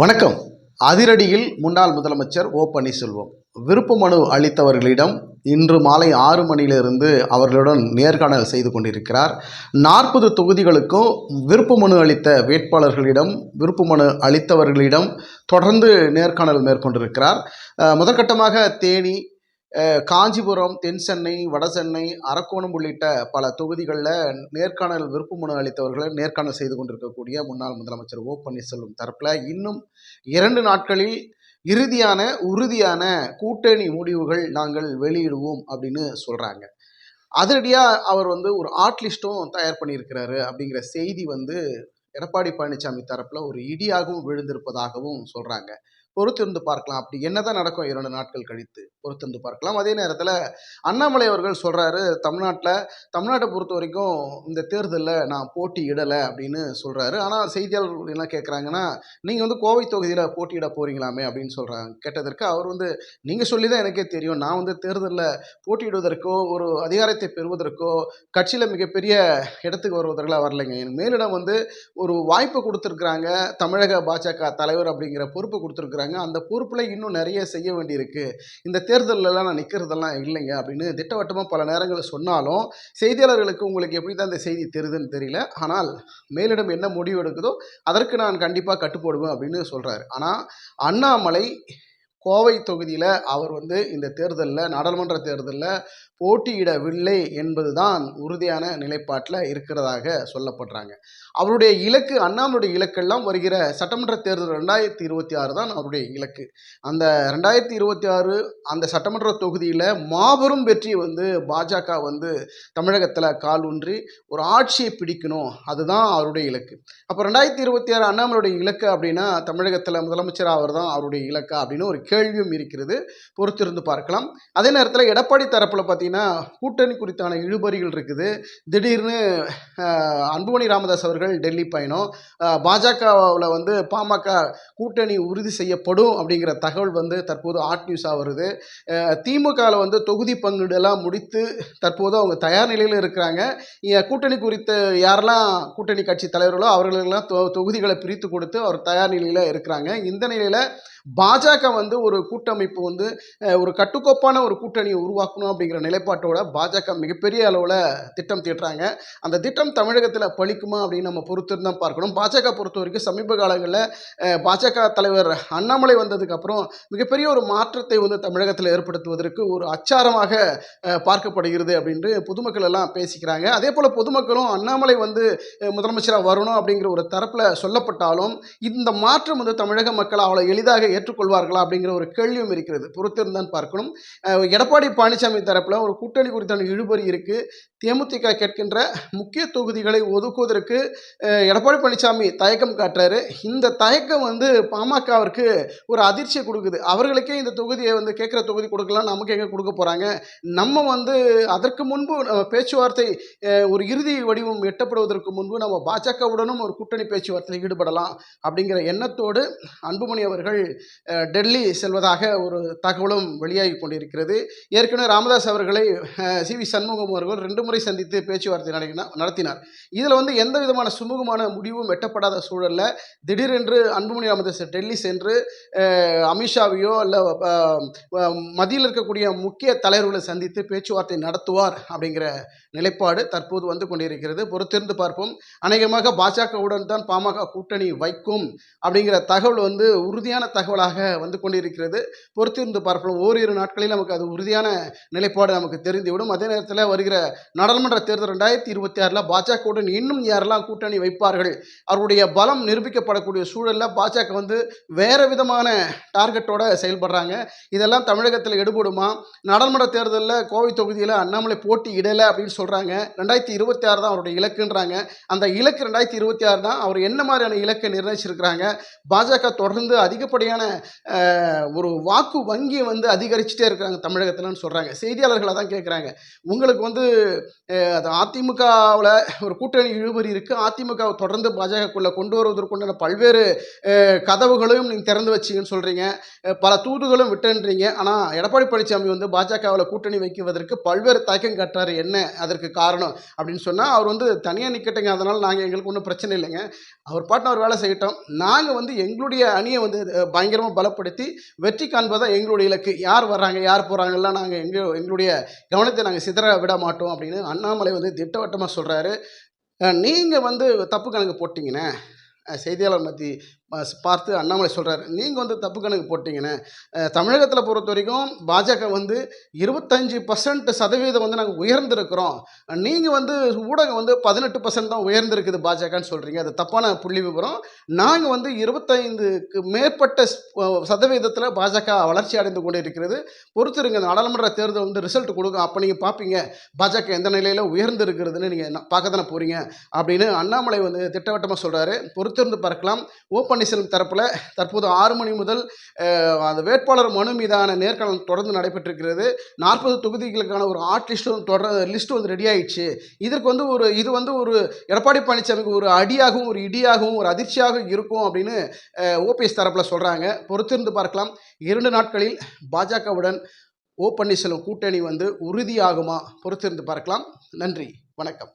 வணக்கம். அதிரடியில் முன்னாள் முதலமைச்சர் ஓ பன்னீர்செல்வம். விருப்ப மனு அளித்தவர்களிடம் இன்று மாலை ஆறு மணியிலிருந்து அவர்களுடன் நேர்காணல் செய்து கொண்டிருக்கிறார். நாற்பது தொகுதிகளுக்கும் விருப்ப மனு அளித்த வேட்பாளர்களிடம் விருப்ப மனு அளித்தவர்களிடம் தொடர்ந்து நேர்காணல் மேற்கொண்டிருக்கிறார். முதற்கட்டமாக தேனி காஞ்சிபுரம் தென் சென்னை வட சென்னை அரக்கோணம் உள்ளிட்ட பல தொகுதிகளில் நேர்காணல் விருப்ப மனு அளித்தவர்களை நேர்காணல் செய்து கொண்டிருக்கக்கூடிய முன்னாள் முதலமைச்சர் ஓ பன்னீர்செல்வம் தரப்பில் இன்னும் இரண்டு நாட்களில் இறுதியான உறுதியான கூட்டணி முடிவுகள் நாங்கள் வெளியிடுவோம் அப்படின்னு சொல்கிறாங்க அதிரடியாக அவர் வந்து ஒரு ஆர்ட்லிஸ்ட்டும் தயார் பண்ணியிருக்கிறாரு அப்படிங்கிற செய்தி வந்து எடப்பாடி பழனிசாமி தரப்பில் ஒரு இடியாகவும் விழுந்திருப்பதாகவும் சொல்கிறாங்க பொறுத்திருந்து பார்க்கலாம். அப்படி என்னதான் நடக்கும்? இரண்டு நாட்கள் கழித்து பொறுத்திருந்து பார்க்கலாம். அதே நேரத்தில் அண்ணாமலை அவர்கள் சொல்கிறாரு தமிழ்நாட்டில் தமிழ்நாட்டை பொறுத்த வரைக்கும் இந்த தேர்தலில் நான் போட்டியிடலை அப்படின்னு சொல்கிறாரு ஆனால் செய்தியாளர்கள் என்ன கேட்குறாங்கன்னா நீங்கள் வந்து கோவை தொகுதியில் போட்டியிட போறீங்களாமே அப்படின்னு சொல்கிறாங்க கேட்டதற்கு அவர் வந்து நீங்கள் சொல்லி தான் எனக்கே தெரியும். நான் வந்து தேர்தலில் போட்டியிடுவதற்கோ ஒரு அதிகாரத்தை பெறுவதற்கோ கட்சியில் மிகப்பெரிய இடத்துக்கு வருவதற்கெல்லாம் வரலைங்க. எனக்கு மேலிடம் வந்து ஒரு வாய்ப்பு கொடுத்துருக்குறாங்க தமிழக பாஜக தலைவர் அப்படிங்கிற பொறுப்பு கொடுத்துருக்குறாங்க. அந்த பொறுப்பில் இன்னும் நிறைய செய்ய வேண்டியிருக்கு. இந்த தேர்தலெலாம் நான் நிற்கிறதெல்லாம் இல்லைங்க அப்படின்னு திட்டவட்டமாக பல நேரங்களில் சொன்னாலும் செய்தியாளர்களுக்கு உங்களுக்கு எப்படி தான் இந்த செய்தி தெரியுதுன்னு தெரியல. ஆனால் மேலிடம் என்ன முடிவு எடுக்குதோ அதற்கு நான் கண்டிப்பாக கட்டுப்போடுவேன் அப்படின்னு சொல்கிறாரு ஆனால் அண்ணாமலை கோவை தொகுதியில் அவர் வந்து இந்த தேர்தலில் நாடாளுமன்ற தேர்தலில் போட்டியிடவில்லை என்பதுதான் உறுதியான நிலைப்பாட்டில் இருக்கிறதாக சொல்லப்படுறாங்க. அவருடைய இலக்கு அண்ணாமலுடைய இலக்கெல்லாம் வருகிற சட்டமன்ற தேர்தல் ரெண்டாயிரத்தி இருபத்தி ஆறு தான் அவருடைய இலக்கு. அந்த ரெண்டாயிரத்தி இருபத்தி ஆறு அந்த சட்டமன்ற தொகுதியில் மாபெரும் வெற்றி வந்து பாஜக வந்து தமிழகத்தில் கால் ஊன்றி ஒரு ஆட்சியை பிடிக்கணும். அதுதான் அவருடைய இலக்கு. அப்போ ரெண்டாயிரத்தி இருபத்தி ஆறு அண்ணாமலுடைய இலக்கு அப்படின்னா தமிழகத்தில் முதலமைச்சர் அவர் தான் அவருடைய இலக்கா அப்படின்னு ஒரு கேள்வியும் இருக்கிறது. பொறுத்திருந்து பார்க்கலாம். அதே நேரத்தில் எடப்பாடி தரப்பில் பார்த்தீங்கன்னா கூட்டணி குறித்தான இழுபறிகள் இருக்குது. திடீர்னு அன்புமணி ராமதாஸ் அவர்கள் டெல்லி பயணம். பாஜகவில் வந்து பாமக கூட்டணி உறுதி செய்யப்படும் அப்படிங்கிற தகவல் வந்து தற்போது ஆர்ட் நியூஸாக வருது. திமுகவில் வந்து தொகுதி பங்குடெல்லாம் முடித்து தற்போது அவங்க தயார் நிலையில் இருக்கிறாங்க. கூட்டணி குறித்து யாரெல்லாம் கூட்டணி கட்சி தலைவர்களோ அவர்களுக்கெல்லாம் தொ தொகுதிகளை பிரித்து கொடுத்து அவர் தயார் நிலையில் இருக்கிறாங்க. இந்த நிலையில் பாஜக வந்து ஒரு கூட்டமைப்பு வந்து ஒரு கட்டுக்கோப்பான ஒரு கூட்டணியை உருவாக்கணும் அப்படிங்கிற நிலைப்பாட்டோட பாஜக மிகப்பெரிய அளவில் திட்டம் தீட்டுறாங்க. அந்த திட்டம் தமிழகத்தில் பழிக்குமா அப்படின்னு நம்ம பொறுத்திருந்து தான் பார்க்கணும். பாஜக பொறுத்த வரைக்கும் சமீப காலங்களில் பாஜக தலைவர் அண்ணாமலை வந்ததுக்கப்புறம் மிகப்பெரிய ஒரு மாற்றத்தை வந்து தமிழகத்தில் ஏற்படுத்துவதற்கு ஒரு அச்சாரமாக பார்க்கப்படுகிறது அப்படின்ட்டு பொதுமக்கள் எல்லாம் பேசிக்கிறாங்க. அதே போல் பொதுமக்களும் அண்ணாமலை வந்து முதலமைச்சராக வரணும் அப்படிங்கிற ஒரு தரப்பில் சொல்லப்பட்டாலும் இந்த மாற்றம் வந்து தமிழக மக்கள் அவ்வளோ எளிதாக ஏற்றுக்கொள்வார்களா அப்படிங்கிற ஒரு கேள்வியும் இருக்கிறது. பொறுத்திருந்தான் பார்க்கணும். எடப்பாடி பழனிசாமி தரப்பில் ஒரு கூட்டணி குறித்தான இழுபறி இருக்குது தேமுதிக கேட்கின்ற முக்கிய தொகுதிகளை ஒதுக்குவதற்கு எடப்பாடி பழனிசாமி தயக்கம் காட்டுறாரு. இந்த தயக்கம் வந்து பாமகவிற்கு ஒரு அதிர்ச்சியை கொடுக்குது. அவர்களுக்கே இந்த தொகுதியை வந்து கேட்குற தொகுதி கொடுக்கலாம் நமக்கு எங்கே கொடுக்க போகிறாங்க நம்ம வந்து அதற்கு முன்பு நம்ம பேச்சுவார்த்தை ஒரு இறுதி வடிவம் எட்டப்படுவதற்கு முன்பு நம்ம பாஜகவுடனும் ஒரு கூட்டணி பேச்சுவார்த்தையில் ஈடுபடலாம் அப்படிங்கிற எண்ணத்தோடு அன்புமணி அவர்கள் டெல்லி செல்வதாக ஒரு தகவலும் வெளியாகி கொண்டிருக்கிறது. ஏற்கனவே ராமதாஸ் அவர்களை சி. வி. சண்முகம் அவர்கள் ரெண்டு முறை சந்தித்து பேச்சுவார்த்தை நடத்தினார். இதில் வந்து எந்த விதமான சுமூகமான முடிவும் எட்டப்படாத சூழலில் திடீரென்று அன்புமணி ராமதாஸ் டெல்லி சென்று அமித்ஷாவையோ இல்லை மத்தியில் இருக்கக்கூடிய முக்கிய தலைவர்களை சந்தித்து பேச்சுவார்த்தை நடத்துவார் அப்படிங்கிற நிலைப்பாடு தற்போது வந்து கொண்டிருக்கிறது. பொறுத்திருந்து பார்ப்போம். அநேகமாக பாஜகவுடன் தான் பாமக கூட்டணி வைக்கும் அப்படிங்கிற தகவல் வந்து உறுதியான தகவல் தகவலாக வந்து கொண்டிருக்கிறது. பொறுத்திருந்து பார்ப்போம். ஓரிரு நாட்களில் நமக்கு அது உறுதியான நிலைப்பாடு நமக்கு தெரிந்துவிடும். அதே நேரத்தில் வருகிற நாடாளுமன்ற தேர்தல் ரெண்டாயிரத்தி இருபத்தி ஆறில் பாஜகவுடன் இன்னும் யாரெல்லாம் கூட்டணி வைப்பார்கள்? அவருடைய பலம் நிரூபிக்கப்படக்கூடிய சூழலில் பாஜக வந்து வேறு விதமான டார்கெட்டோட செயல்படுறாங்க. இதெல்லாம் தமிழகத்தில் எடுபடுமா? நாடாளுமன்ற தேர்தலில் கோவை தொகுதியில் அண்ணாமலை போட்டி இடலை அப்படின்னு சொல்கிறாங்க ரெண்டாயிரத்தி இருபத்தி ஆறு தான் அவருடைய இலக்குன்றாங்க. அந்த இலக்கு ரெண்டாயிரத்தி இருபத்தி ஆறு தான் அவர் என்ன மாதிரியான இலக்கை நிர்ணயிச்சிருக்கிறாங்க? பாஜக தொடர்ந்து அதிகப்படியான மாதிரியான ஒரு வாக்கு வங்கியை வந்து அதிகரிச்சுட்டே இருக்கிறாங்க தமிழகத்தில்னு சொல்கிறாங்க செய்தியாளர்களை தான் கேட்குறாங்க உங்களுக்கு வந்து அது அதிமுகவில் ஒரு கூட்டணி இழுபறி இருக்குது அதிமுகவை தொடர்ந்து பாஜகக்குள்ளே கொண்டு வருவதற்குண்டான பல்வேறு கதவுகளையும் நீங்கள் திறந்து வச்சிங்கன்னு சொல்கிறீங்க பல தூதுகளும் விட்டுன்றீங்க. ஆனால் எடப்பாடி பழனிசாமி வந்து பாஜகவில் கூட்டணி வைக்குவதற்கு பல்வேறு தயக்கம் கட்டுறாரு. என்ன அதற்கு காரணம் அப்படின்னு சொன்னால் அவர் வந்து தனியாக நிற்கட்டுங்க அதனால் நாங்கள் எங்களுக்கு ஒன்றும் பிரச்சனை இல்லைங்க. அவர் பாட்டு அவர் வேலை செய்யட்டோம். நாங்கள் வந்து எங்களுடைய அணியை வந்து பயங்கரமாக பலப்படுத்தி வெற்றி காண்பதை எங்களுடைய இலக்கு. யார் வர்றாங்க யார் போகிறாங்கலாம் நாங்கள் எங்கள் எங்களுடைய கவனத்தை நாங்கள் சிதற விட மாட்டோம் அப்படின்னு அண்ணாமலை வந்து திட்டவட்டமாக சொல்கிறாரு நீங்கள் வந்து தப்பு கணக்கு போட்டிங்கண்ணே. செய்தியாளர் மத்தி பார்த்து அண்ணாமலை சொல்கிறாரு நீங்கள் வந்து தப்பு கணக்கு போட்டிங்கண்ணே தமிழகத்தில் பொறுத்த வரைக்கும் பாஜக வந்து இருபத்தஞ்சி பர்சன்ட் சதவீதம் வந்து நாங்கள் உயர்ந்திருக்கிறோம். நீங்கள் வந்து ஊடகம் வந்து பதினெட்டு பர்சன்ட் தான் உயர்ந்திருக்குது பாஜகன்னு சொல்கிறீங்க அது தப்பான புள்ளி விவரம் நாங்கள் வந்து இருபத்தைந்துக்கு மேற்பட்ட சதவீதத்தில் பாஜக வளர்ச்சி அடைந்து கொண்டு இருக்கிறது பொறுத்திருங்க நாடாளுமன்ற தேர்தல் வந்து ரிசல்ட் கொடுக்கும். அப்போ நீங்கள் பார்ப்பீங்க பாஜக எந்த நிலையில் உயர்ந்து இருக்கிறதுன்னு நீங்கள் பார்க்க தானே போகிறீங்க அப்படின்னு அண்ணாமலை வந்து திட்டவட்டமாக சொல்கிறாரு பொறுத்திருந்து பார்க்கலாம். ஓப்பன் பன்னீர்செல்வம் தரப்பில் தற்போது ஆறு மணி முதல் அந்த வேட்பாளர் மனு மீதான நேர்காணல் தொடர்ந்து நடைபெற்றிருக்கிறது. நாற்பது தொகுதிகளுக்கான ஒரு ஆர்ட் லிஸ்ட்டும் தொடர் லிஸ்ட்டு வந்து ரெடி ஆயிடுச்சு. இதற்கு வந்து ஒரு இது வந்து ஒரு எடப்பாடி பழனிசாமிக்கு ஒரு அடியாகவும் ஒரு இடியாகவும் ஒரு அதிர்ச்சியாகவும் இருக்கும் அப்படின்னு ஓபிஎஸ் தரப்பில் சொல்கிறாங்க பொறுத்திருந்து பார்க்கலாம். இரண்டு நாட்களில் பாஜகவுடன் ஓ பன்னீர்செல்வம் கூட்டணி வந்து உறுதியாகுமா? பொறுத்திருந்து பார்க்கலாம். நன்றி. வணக்கம்.